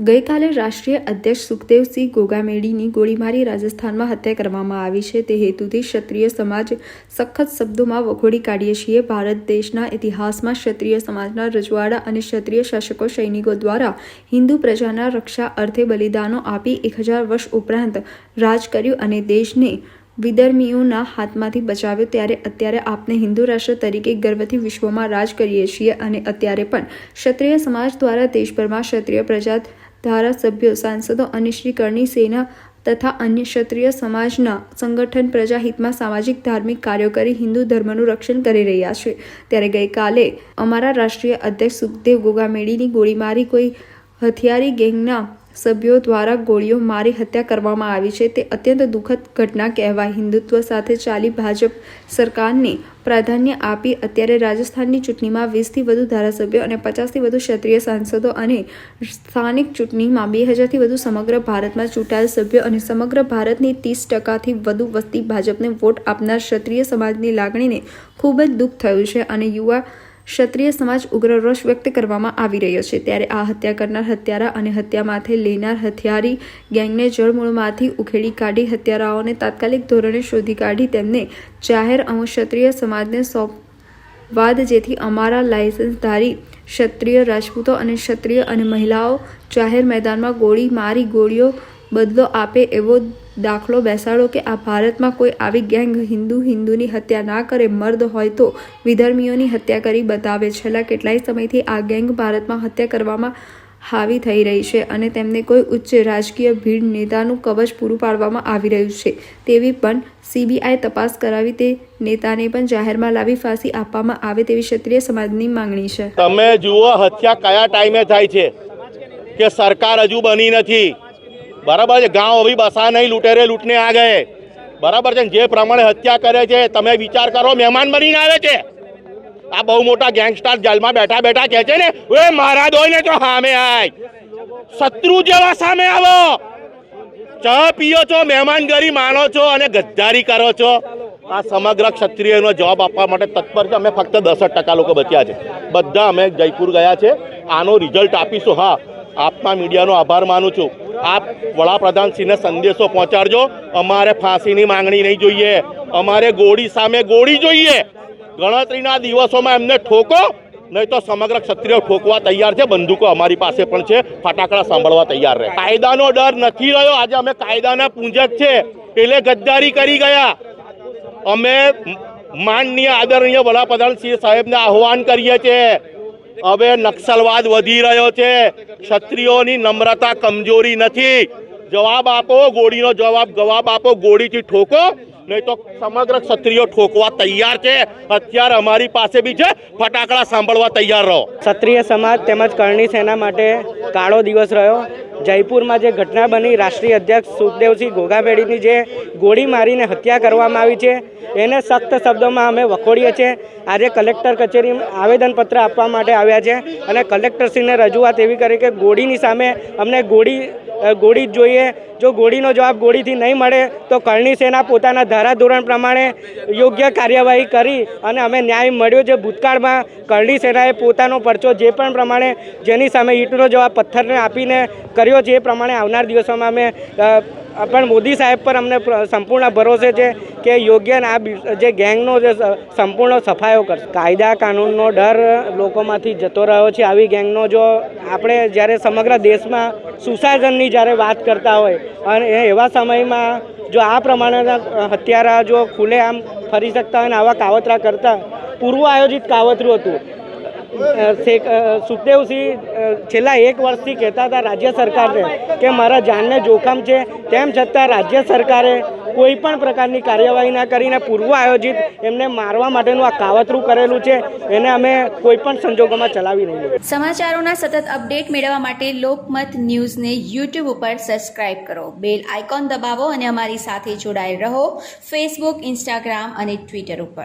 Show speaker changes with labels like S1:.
S1: ગઈકાલે રાષ્ટ્રીય અધ્યક્ષ સુખદેવસિંહ ગોગામેડીની ગોળીમારી રાજસ્થાનમાં હત્યા કરવામાં આવી છે. તે હેતુથી ક્ષત્રિય સમાજ સખત શબ્દોમાં વખોડી કાઢીએ છીએ. ભારત દેશના ઇતિહાસમાં ક્ષત્રિય સમાજના રજવાડા અને ક્ષત્રિય શાસકો સૈનિકો દ્વારા હિન્દુ પ્રજાના રક્ષા અર્થે બલિદાનો આપી એક હજાર વર્ષ ઉપરાંત રાજ કર્યું અને દેશને વિધર્મીઓના હાથમાંથી બચાવ્યો. ત્યારે અત્યારે આપણે હિન્દુ રાષ્ટ્ર તરીકે ગર્વથી વિશ્વમાં રાજ કરીએ છીએ અને અત્યારે પણ ક્ષત્રિય સમાજ દ્વારા દેશભરમાં ક્ષત્રિય પ્રજા ધારાસભ્યો, સાંસદો અને શ્રી કરણી સેના તથા અન્ય ક્ષત્રિય સમાજના સંગઠન પ્રજાહિતમાં સામાજિક, ધાર્મિક કાર્યો કરી હિન્દુ ધર્મનું રક્ષણ કરી રહ્યા છે. ત્યારે ગઈકાલે અમારા રાષ્ટ્રીય અધ્યક્ષ સુખદેવ ગોગામેડીની ગોળીમારી કોઈ હથિયારી ગેંગના સભ્યો દ્વારા ગોળીઓ મારી હત્યા કરવામાં આવી છે. તે અત્યંત દુઃખદ ઘટના કહેવાય. હિન્દુત્વ સાથે ચાલી ભાજપ સરકારને પ્રાધાન્ય આપી અત્યારે રાજસ્થાનની ચૂંટણીમાં વીસથી વધુ ધારાસભ્યો અને પચાસથી વધુ ક્ષત્રિય સાંસદો અને સ્થાનિક ચૂંટણીમાં બે હજારથી વધુ સમગ્ર ભારતમાં ચૂંટાયેલ સભ્યો અને સમગ્ર ભારતની ત્રીસ ટકાથી વધુ વસ્તી ભાજપને વોટ આપનાર ક્ષત્રિય સમાજની લાગણીને ખૂબ જ દુઃખ થયું છે અને યુવા ક્ષત્રિય સમાજ ઉગ્ર રોષ વ્યક્ત કરવામાં આવી રહ્યો છે. ત્યારે આ હત્યા કરનાર હત્યારા અને હત્યા માથે લેનાર હથિયારી ગેંગને જળમૂળમાંથી ઉખેડી કાઢી હત્યારાઓને તાત્કાલિક ધોરણે શોધી કાઢી તેમને જાહેર અમુ ક્ષત્રિય સમાજને સોંપવાદ જેથી અમારા લાયસન્સધારી ક્ષત્રિય રાજપૂતો અને ક્ષત્રિય અને મહિલાઓ જાહેર મેદાનમાં ગોળી મારી ગોળીઓ બદલો આપે એવો દાખલો બેસાડો કે આ ભારતમાં કોઈ આવી ગેંગ હિન્દુ હિન્દુની હત્યા ના કરે, મર્દ હોય તો વિધર્મીઓની હત્યા કરી બતાવે. છેલ્લા કેટલાય સમયથી આ ગેંગ ભારતમાં હત્યા કરવામાં હાવી થઈ રહી છે અને તેમને કોઈ ઉચ્ચ રાજકીય ભીડ નેતાનું કવચ પૂરું પાડવામાં આવી રહ્યું છે. તેવી પણ સીબીઆઈ તપાસ કરાવી તે નેતાને પણ જાહેરમાં લાવી ફાંસી આપવામાં આવે તેવી ક્ષત્રિય સમાજની માંગણી છે.
S2: તમે જુઓ હત્યા કયા ટાઈમે થાય છે કે સરકાર હજુ બની નથી. બરાબર છે, ગાંવ અભી બસા નહીં લૂંટેરે લૂંટને આ ગયે. બરાબર છે જે પ્રમાણે હત્યા કરે છે, તમે વિચાર કરો, મહેમાન બનીને આવે છે. આ બહુ મોટા ગેંગસ્ટર જેલમાં બેઠા બેઠા કહે છે ને એ મારા હોય ને તો સામે આય. શત્રુ જેવા સામે આવો. ચા પીઓ છો મહેમાનગરી માનો છો અને ગદ્દારી કરો છો. આ સમગ્ર ક્ષત્રિયનો જવાબ આપવા માટે તત્પર છે, અમે ફક્ત દસ ટકા લોકો બચ્યા છે. બધા અમે જયપુર ગયા છે. આનો રિઝલ્ટ આપીશું. હા, આપના મીડિયાનો આભાર માનું છું. આપ વડાપ્રધાનશ્રીને સંદેશો પહોંચાડજો. અમારે ફાંસીની માંગણી નહીં જોઈએ. અમારે ગોળી સામે ગોળી જોઈએ. ગણતરીના દિવસોમાં એમને ઠોકો, નહીં તો સમગ્ર ક્ષત્રિય ઠોકવા તૈયાર છે. બંદૂકો અમારી પાસે પણ છે. ફટાકડા સાંભળવા તૈયાર રહે. કાયદાનો ડર નથી રહ્યો. આજે અમે કાયદાના પૂંજક છે. એટલે ગદ્દારી કરી ગયા. અમે માનનીય આદરણીય વડાપ્રધાન શ્રી સાહેબને આહવાન કરીએ છીએ. હવે નક્સલવાદ વધી રહ્યો છે. ક્ષત્રિયોની નમ્રતા કમજોરી નથી. જવાબ આપો, ગોળીનો જવાબ જવાબ આપો, ગોળીથી ઠોકો. નહીં તો સમગ્ર ક્ષત્રિયો ઠોકવા તૈયાર છે. અત્યારે અમારી પાસે બી છે. ફટાકડા સાંભળવા તૈયાર રહો.
S3: ક્ષત્રિય સમાજ તેમજ કરણી સેના માટે કાળો દિવસ રહ્યો. જયપુરમાં જે ઘટના બની, રાષ્ટ્રીય અધ્યક્ષ સુખદેવસિંહ ઘોઘાભેડીની જે ગોળી મારીને હત્યા કરવામાં આવી છે, એને સખ્ત શબ્દોમાં અમે વખોડીએ છીએ. આજે કલેક્ટર કચેરીમાં આવેદનપત્ર આપવા માટે આવ્યા છે અને કલેક્ટરશ્રીને રજૂઆત એવી કરી કે ગોળીની સામે અમને ગોળી ગોળી જ જોઈએ. જો ગોળીનો જવાબ ગોળીથી નહીં મળે, તો કરણી સેના પોતાના ધારાધોરણ પ્રમાણે યોગ્ય કાર્યવાહી કરી અને અમે ન્યાય મળ્યો છે. ભૂતકાળમાં કરણી સેનાએ પોતાનો પરચો જે પણ પ્રમાણે જેની સામે ઈંટનો જવાબ પથ્થરને આપીને કર્યો છે, એ પ્રમાણે આવનાર દિવસોમાં અમે પણ મોદી સાહેબ પર અમને સંપૂર્ણ ભરોસે છે કે યોગ્ય આ જે ગેંગનો જે સંપૂર્ણ સફાયો કરશે. કાયદા કાનૂનનો ડર લોકોમાંથી જતો રહ્યો છે. આવી ગેંગનો જો આપણે જ્યારે સમગ્ર દેશમાં સુશાસનની જ્યારે વાત કરતા હોય, અને એવા સમયમાં જો આ પ્રમાણેના હત્યારા જો ખુલ્લેઆમ ફરી શકતા હોય અને આવા કાવતરા કરતા, પૂર્વ આયોજિત કાવતરું હતું સુખદેવસિંહ છેલ્લા એક વર્ષથી કહેતા હતા રાજ્ય સરકારને કે મારા જાનને જોખમ છે. તેમ છતાં રાજ્ય સરકારે કોઈ પણ પ્રકારની કાર્યવાહી ના કરીને પૂર્વ આયોજિત એમને મારવા માટેનું આ કાવતરું કરેલું છે. એને અમે કોઈ પણ સંજોગોમાં ચલાવી નહીં
S4: સમાચારોના સતત અપડેટ મેળવવા માટે લોકમત ન્યૂઝને યુટ્યુબ ઉપર સબસ્ક્રાઇબ કરો. બેલ આઇકોન દબાવો અને અમારી સાથે જોડાયેલ રહો. ફેસબુક ઇન્સ્ટાગ્રામ અને ટ્વિટર ઉપર.